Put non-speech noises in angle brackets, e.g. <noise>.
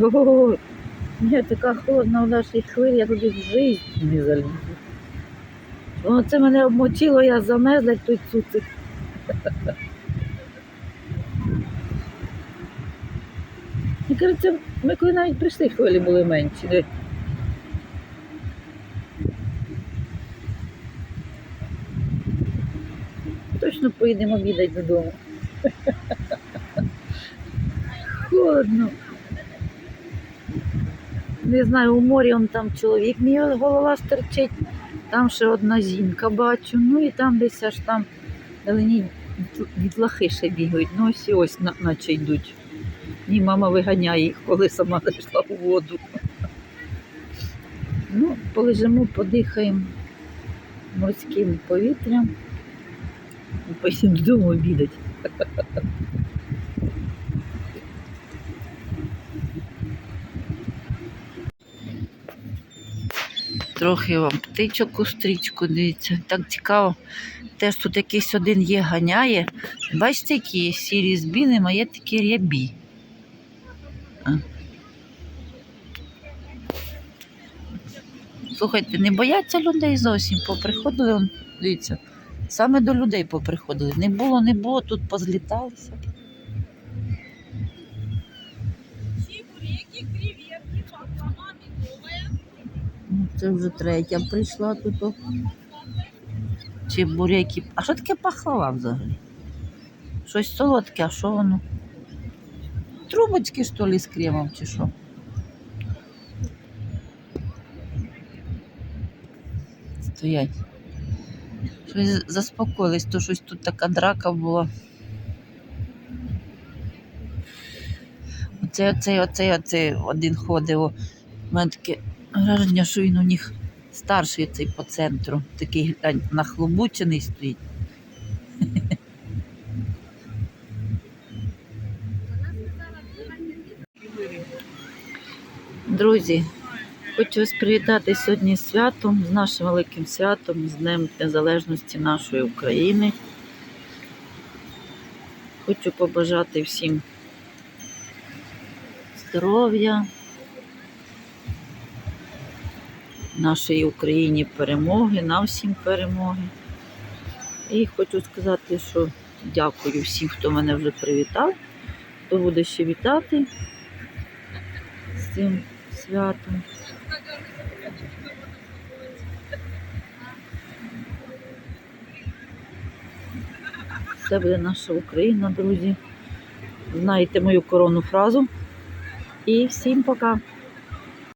О, я така холодна в нашій хвилі, я туди в житті не залізу. Воно це мене обмочило, я замерзла, той цуцик. Мені кажеться, ми коли навіть прийшли, хвилі були менші. Точно поїдемо обідати додому. <laughs> Холодно. Не знаю, у морі он там чоловік мій голова стерчить, там ще одна жінка бачу, ну і там десь аж там далині дітлахи ще бігають, ну ось і ось наче йдуть. Ні, мама виганяє їх, коли сама зайшла у воду. Ну, полежимо, подихаємо морським повітрям. Поїдемо обідати. Трохи вам птичок у стрічку, дивіться, так цікаво. Теж тут якийсь один є, ганяє. Бачите, які є сірі з білим, а є такі рябі. Слухайте, не бояться людей зовсім, поприходили, дивіться, саме до людей поприходили. Не було, не було, тут позліталися. Це вже третя прийшла тут. о. Чебуреки. А що таке пахлава взагалі? Щось солодке, а що воно? Трубочки, що ли, з кремом чи що? Стоять. Щось заспокоїлись, то щось тут така драка була. Оцей, оцей, оцей, оцей один ходив. У мене таке враження, що він у них старший цей по центру. Такий нахлобучений стоїть. Друзі, хочу вас привітати сьогодні святом, з нашим великим святом, з Днем Незалежності нашої України. Хочу побажати всім здоров'я, нашій Україні перемоги, нам всім перемоги. І хочу сказати, що дякую всім, хто мене вже привітав, хто буде ще вітати з цим святом. Це буде наша Україна, друзі. Знаєте мою коронну фразу. І всім пока!